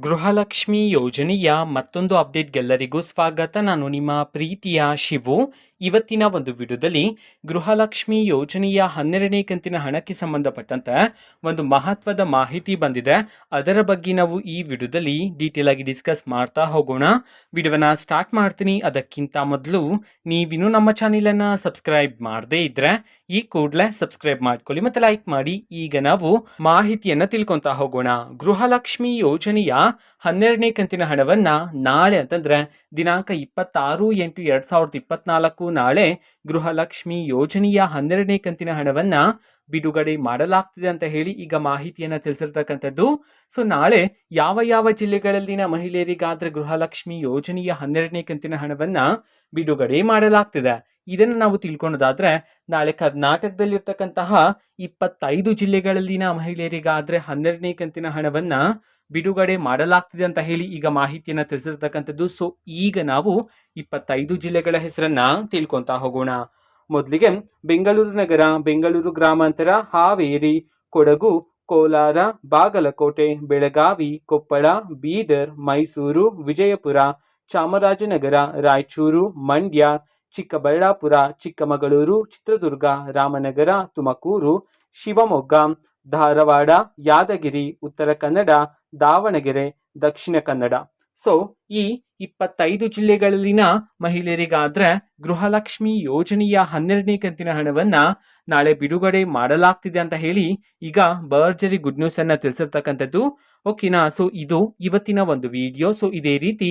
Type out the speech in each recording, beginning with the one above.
ಗೃಹಲಕ್ಷ್ಮಿ ಯೋಜನೆಯ ಮತ್ತೊಂದು ಅಪ್ಡೇಟ್ಗೆಲ್ಲರಿಗೂ ಸ್ವಾಗತ. ನಾನು ನಿಮ್ಮ ಪ್ರೀತಿಯ ಶಿವು. ಇವತ್ತಿನ ಒಂದು ವಿಡಿಯೋದಲ್ಲಿ ಗೃಹಲಕ್ಷ್ಮಿ ಯೋಜನೆಯ ಹನ್ನೆರಡನೇ ಕಂತಿನ ಹಣಕ್ಕೆ ಸಂಬಂಧಪಟ್ಟಂತೆ ಒಂದು ಮಹತ್ವದ ಮಾಹಿತಿ ಬಂದಿದೆ. ಅದರ ಬಗ್ಗೆ ನಾವು ಈ ವಿಡಿಯೋದಲ್ಲಿ ಡೀಟೇಲ್ ಆಗಿ ಡಿಸ್ಕಸ್ ಮಾಡ್ತಾ ಹೋಗೋಣ. ವಿಡಿಯೋನ ಸ್ಟಾರ್ಟ್ ಮಾಡ್ತೀನಿ. ಅದಕ್ಕಿಂತ ಮೊದಲು ನೀವಿನ್ನೂ ನಮ್ಮ ಚಾನೆಲನ್ನು ಸಬ್ಸ್ಕ್ರೈಬ್ ಮಾಡದೇ ಇದ್ರೆ ಈ ಕೂಡಲೇ ಸಬ್ಸ್ಕ್ರೈಬ್ ಮಾಡ್ಕೊಳ್ಳಿ ಮತ್ತೆ ಲೈಕ್ ಮಾಡಿ. ಈಗ ನಾವು ಮಾಹಿತಿಯನ್ನು ತಿಳ್ಕೊತಾ ಹೋಗೋಣ. ಗೃಹಲಕ್ಷ್ಮಿ ಯೋಜನೆಯ ಹನ್ನೆರಡನೇ ಕಂತಿನ ಹಣವನ್ನ ನಾಳೆ ಅಂತಂದ್ರೆ ದಿನಾಂಕ ಇಪ್ಪತ್ತಾರು ಎಂಟು ಎರಡ್ ಸಾವಿರದ ಇಪ್ಪತ್ನಾಲ್ಕು ನಾಳೆ ಗೃಹಲಕ್ಷ್ಮಿ ಯೋಜನೆಯ ಹನ್ನೆರಡನೇ ಕಂತಿನ ಹಣವನ್ನ ಬಿಡುಗಡೆ ಮಾಡಲಾಗ್ತಿದೆ ಅಂತ ಹೇಳಿ ಈಗ ಮಾಹಿತಿಯನ್ನ ತಿಳಿಸಿರ್ತಕ್ಕಂಥದ್ದು. ಸೊ ನಾಳೆ ಯಾವ ಯಾವ ಜಿಲ್ಲೆಗಳಲ್ಲಿನ ಮಹಿಳೆಯರಿಗಾದ್ರೆ ಗೃಹಲಕ್ಷ್ಮಿ ಯೋಜನೆಯ ಹನ್ನೆರಡನೇ ಕಂತಿನ ಹಣವನ್ನ ಬಿಡುಗಡೆ ಮಾಡಲಾಗ್ತಿದೆ. ಇದನ್ನು ನಾವು ತಿಳ್ಕೊಳೋದಾದ್ರೆ, ನಾಳೆ ಕರ್ನಾಟಕದಲ್ಲಿರ್ತಕ್ಕಂತಹ ಇಪ್ಪತ್ತೈದು ಜಿಲ್ಲೆಗಳಲ್ಲಿನ ಮಹಿಳೆಯರಿಗಾದ್ರೆ ಹನ್ನೆರಡನೇ ಕಂತಿನ ಹಣವನ್ನ ಬಿಡುಗಡೆ ಮಾಡಲಾಗ್ತಿದೆ ಅಂತ ಹೇಳಿ ಈಗ ಮಾಹಿತಿಯನ್ನು ತಿಳಿಸಿರ್ತಕ್ಕಂಥದ್ದು. ಸೊ ಈಗ ನಾವು ಇಪ್ಪತ್ತೈದು ಜಿಲ್ಲೆಗಳ ಹೆಸರನ್ನ ತಿಳ್ಕೊತಾ ಹೋಗೋಣ. ಮೊದಲಿಗೆ ಬೆಂಗಳೂರು ನಗರ, ಬೆಂಗಳೂರು ಗ್ರಾಮಾಂತರ, ಹಾವೇರಿ, ಕೊಡಗು, ಕೋಲಾರ, ಬಾಗಲಕೋಟೆ, ಬೆಳಗಾವಿ, ಕೊಪ್ಪಳ, ಬೀದರ್, ಮೈಸೂರು, ವಿಜಯಪುರ, ಚಾಮರಾಜನಗರ, ರಾಯಚೂರು, ಮಂಡ್ಯ, ಚಿಕ್ಕಬಳ್ಳಾಪುರ, ಚಿಕ್ಕಮಗಳೂರು, ಚಿತ್ರದುರ್ಗ, ರಾಮನಗರ, ತುಮಕೂರು, ಶಿವಮೊಗ್ಗ ಧಾರವಾಡ, ಯಾದಗಿರಿ, ಉತ್ತರ ಕನ್ನಡ, ದಾವಣಗೆರೆ, ದಕ್ಷಿಣ ಕನ್ನಡ. ಸೊ ಈ ಇಪ್ಪತ್ತೈದು ಜಿಲ್ಲೆಗಳಲ್ಲಿನ ಮಹಿಳೆಯರಿಗಾದ್ರೆ ಗೃಹಲಕ್ಷ್ಮಿ ಯೋಜನೆಯ ಹನ್ನೆರಡನೇ ಕಂತಿನ ಹಣವನ್ನ ನಾಳೆ ಬಿಡುಗಡೆ ಮಾಡಲಾಗ್ತಿದೆ ಅಂತ ಹೇಳಿ ಈಗ ಭರ್ಜರಿ ಗುಡ್ ನ್ಯೂಸ್ ಅನ್ನ ತಿಳಿಸಿರ್ತಕ್ಕಂಥದ್ದು ಓಕೆನಾ ಸೊ ಇದು ಇವತ್ತಿನ ಒಂದು ವಿಡಿಯೋ ಸೊ ಇದೇ ರೀತಿ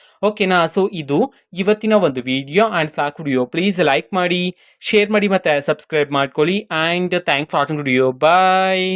ಓಕೆನಾ ಸೊ ಇದು ಇವತ್ತಿನ ಒಂದು video and vlog video please like ಮಾಡಿ ಶೇರ್ ಮಾಡಿ ಮತ್ತೆ ಸಬ್ಸ್ಕ್ರೈಬ್ ಮಾಡ್ಕೊಳ್ಳಿ. And thank for watching video bye